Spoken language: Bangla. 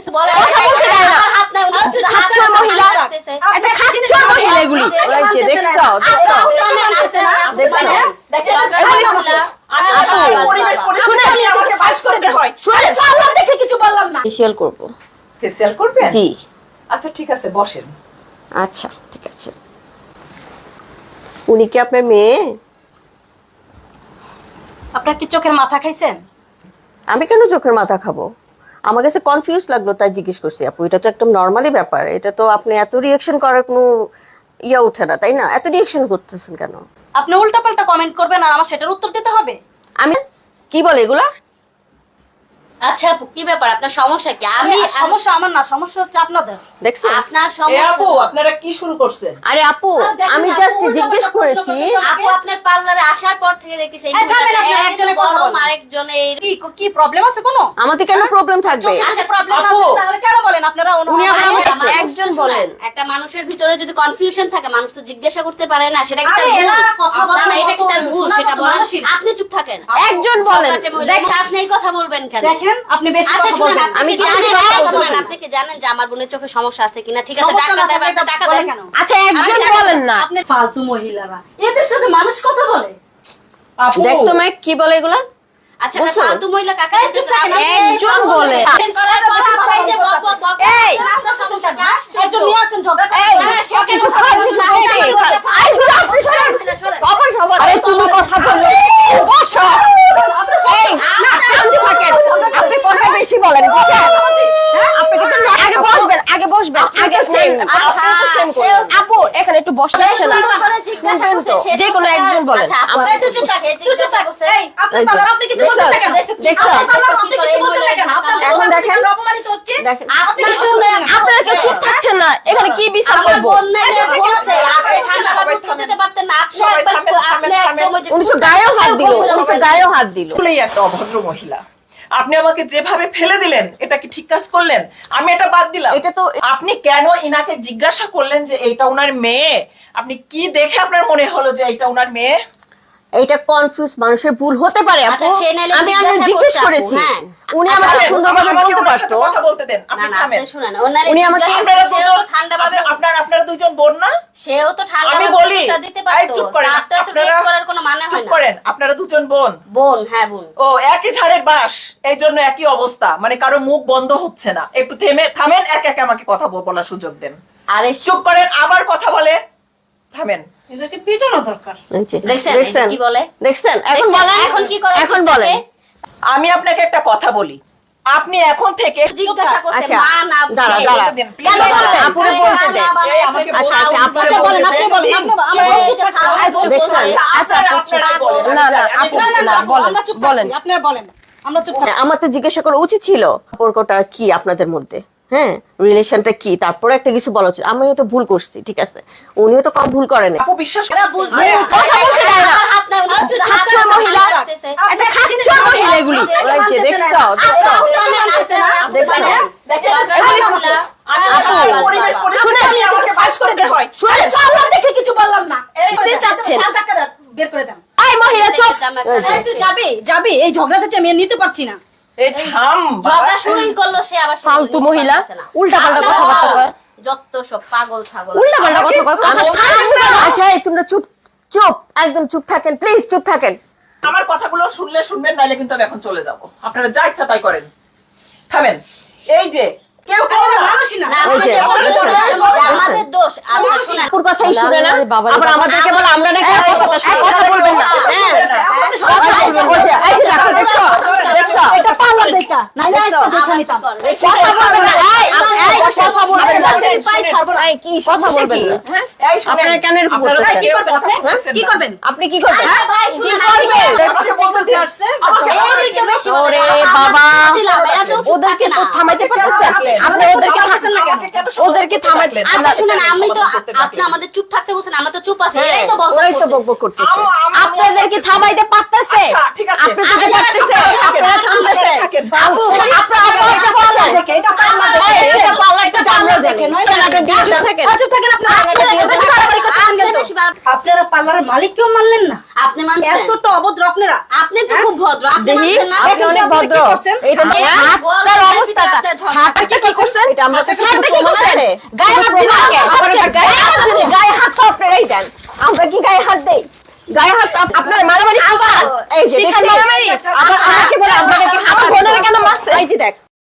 কিছু বলে কথা বলতে দেয় না। হাত নাই, উনি আচ্ছা, মহিলা। একটা মহিলা এগুলি। দেখছ দেখছ। ফেসিয়াল করব। ফেসিয়াল করবেন? জি। ঠিক আছে বসেন। আচ্ছা ঠিক আছে। উনি কি আপনার মেয়ে? আপনার কি চোখের মাথা খাইছেন? আমি কেন চোখের মাথা খাব? আমার কাছে কনফিউজ লাগল তাই জিজ্ঞেস করছি আপু এটা তো একদম নর্মালি ব্যাপার এটা তো আপনি এত রিয়াকশন করার কোনো ইয়া ওঠে না তাই না? এত রিয়াকশন করতেছেন কেন? আপনি উল্টাপাল্টা কমেন্ট করবেন আর আমার সেটার উত্তর দিতে হবে? আমি কি বলে এগুলা? আচ্ছা আপু, কি ব্যাপার? আপনার সমস্যা কি? আমি সমস্যা আমার না সমস্যা হচ্ছে আপনাদের। দেখছ? আপনার সমস্যা আপু আপনারা কি শুরু করছেন? আরে আপু আমি জাস্ট জিজ্ঞেস করেছি। আপু আপনার পার্লারে আসার পর থেকে দেখতেছি এই একজনে গরম বলেন। আরেকজনের কি কি প্রবলেম আছে কোনো? আমাদের কেন প্রবলেম থাকবে। আচ্ছা প্রবলেম আপু। তাহলে কেন বলেন? আপনারা উনি আচ্ছা, আমাকে আচ্ছা, একজন বলেন। একটা মানুষের ভিতরে যদি কনফিউশন থাকে মানুষ তো জিজ্ঞাসা করতে পারে না সেটা কি তার ভুল? না, এটা কি তার ভুল? সেটা আপনি চুপ থাকেন। একজন বলেন। ঝগড়াটে মহিলা, দেখ- আপনি এই কথা বলবেন কেন? দেখেন আপনি বেশি আচ্ছা কথা বলবেন। আমি জানেন। আপনি কি জানেন যে আমার বোনের চোখে সমস্যা আছে কিনা? ঠিক আছে টাকা না দেয় থাকলে টাকা বলেন আচ্ছা একজন বলেন না। আপনি ফালতু মহিলারা। এদের সাথে মানুষ কথা বলে। আপু। দেখ তো মেয়ে কি বলে এগুলা? আচ্ছা ফালতু মহিলা কাকা একজন বলে। করার পর আপনি যে বক বক বক এই! আপনার সমস্যা কি? একজন নিয়ে আসছেন ঝগড়া করতে। এই! সে কিছু খারাপ কিছু বলছে? আচ্ছা, আচ্ছা, সবাই উত্তর দিতে পারতেন না, আপনি সবাই একবার- থামেন, আপনি থামেন, একদম ওই যে- উনি তো গায়েও হাত দিল উনি তো গায়েও হাত দিল। একটা অভদ্র মহিলা। আপনি আমাকে যেভাবে ফেলে দিলেন এটা কি ঠিক কাজ করলেন? আমি এটা বাদ দিলাম। এটা তো- আপনি কেন ইনাকে জিজ্ঞাসা করলেন যে এটা ওনার মেয়ে? আপনি কি দেখে আপনার মনে হলো যে এটা ওনার মেয়ে? এইটা কনফিউজ মানুষের ভুল হতে পারে আপু। আচ্ছা, নাহলে আমি আমি জিজ্ঞেস করেছি। হ্যাঁ। উনি আমাকে সুন্দরভাবে বলতে পারতো। কথা বলতে দেন। আপনি না, থামেন আপনি শুনেন, ওনারে উনি আমাকে- আপনারা দুজন ঠান্ডাভাবে আপনার- আপনার দুজন বোন না সেও তো ঠান্ডা আমি বলি দিতে পারতো। চুপ করেন আপনারা চুপ করেন আপনারা দুজন বোন। বোন, হ্যাঁ বোন। ও একই ছাড়ের বাস এই জন্য একই অবস্থা। মানে কারও মুখ বন্ধ হচ্ছে না। একটু থেমে থামেন এক এক আমাকে কথা বলার সুযোগ দেন। আরে চুপ করেন আবার কথা বলে থামেন। এদেরকে পিটানো দরকার। দেখছেন, দেখছেন কি বলে? দেখছেন এখন বলেন। এখন কি করে এখন বলে আমি আপনাকে একটা কথা বলি। আপনি এখন থেকে আচ্ছা, দাঁড়া, দাঁড়া। কেন বলতে দেন। আচ্ছা, আচ্ছা বলেন আপনি বলেন আপনি বলেন। আমরা আচ্ছা, না, না, না বলেন, বলেন। আপনারা বলেন চুপ আমার তো জিজ্ঞাসা করা উচিত ছিল সম্পর্কটা কি আপনাদের মধ্যে হ্যাঁ রিলেশনটা কি তারপরে একটা কিছু বলা উচিত আমিও তো ভুল করছি ঠিক আছে উনিও তো কম ভুল করেন আপু বিশ্বাস এরা বুঝবে কথা বলতে দেয় না। আচ্ছা, খাচ্চর মহিলা। একটা খাচ্চর মহিলা এগুলি ওই যে দেখছ দেখছ আমি করে হয় এই করে এই মহিলা যাবি যাবি এই ঝগড়াঝাটি আমি নিতে পারছি না এই থাম ঝগড়া শুরুই করল সে আবার ফালতু মহিলা, পারতেছে না। কথাবার্তা কয়। যত সব পাগল ছাগল উল্টা পাল্টা কথা কয়। আচ্ছা তোমরা চুপ চুপ একদম চুপ থাকেন প্লিজ চুপ থাকেন আমার কথাগুলো শুনলে শুনবেন নাইলে কিন্তু আমি এখন চলে যাব আপনারা যা ইচ্ছা তাই করেন থামেন এই যে কেউ কেউ মানুষই না আমাদের দোষ আচ্ছা শুনেন কথাই শুনে না আবার আমাদেরকে বলে আমরা নাকি কথা বলবেন না হ্যাঁ হ্যাঁ হ্যাঁ? আপনি কি করবেন হ্যাঁ, বাবা বলছিলাম, এরা তো চুপ ওদেরকে তো থামাইতে পারতেছেন আপনি ওদেরকে থামাইছেন না কেন ওদেরকে থামাইতে আচ্ছা শুনেন আমি তো আপনি আমাদের চুপ থাকতে বলছেন আমরা তো চুপ আছি হ্যাঁ, এই তো বকবক ওরাই তো। বকবক করতেছে। আপনাদেরকে থামাইতে পারতেছে? আচ্ছা, ঠিক আছে। আপনি থেকে আপনারা পারতেছে আপনারা থামতেছে। আপু আপনারা আপনারা এটা পাল্লা বলেন দেখে এটা পাল্লা এই, দেখে এটা একটা পাল্লা আমরা দেখে দেখে নয় দিয়ে থাকেন। আচ্ছা থাকেন। আপনারা এটা বেশি আপনারা পার্লারের মালিককেও মারলেন না। আপনি মানছেন? এতটা অভদ্র আপনারা। আপনি তো খুব ভদ্র আপনি মানছেন না? আপনি অনেক ভদ্র। করছেন? এটা হাতটার অবস্থাটা। হাতটা কি করছেন? করছেন? এটা আমরা কিছু কি প্রমাণ করছেন? আছে গায়ে হাত দিন আপনারা গায়ে হাত দিন গায়ে হাত তো আপনারাই দেন। আমরা কি গায়ে হাত দেই? গায়ে হাত আপ- আপনার মারামারি শিখান এই যে শিখান মারামারি? আবার আমাকে বলে আপনাকে আমার বোনের কেন মারছে? এই যে দেখ।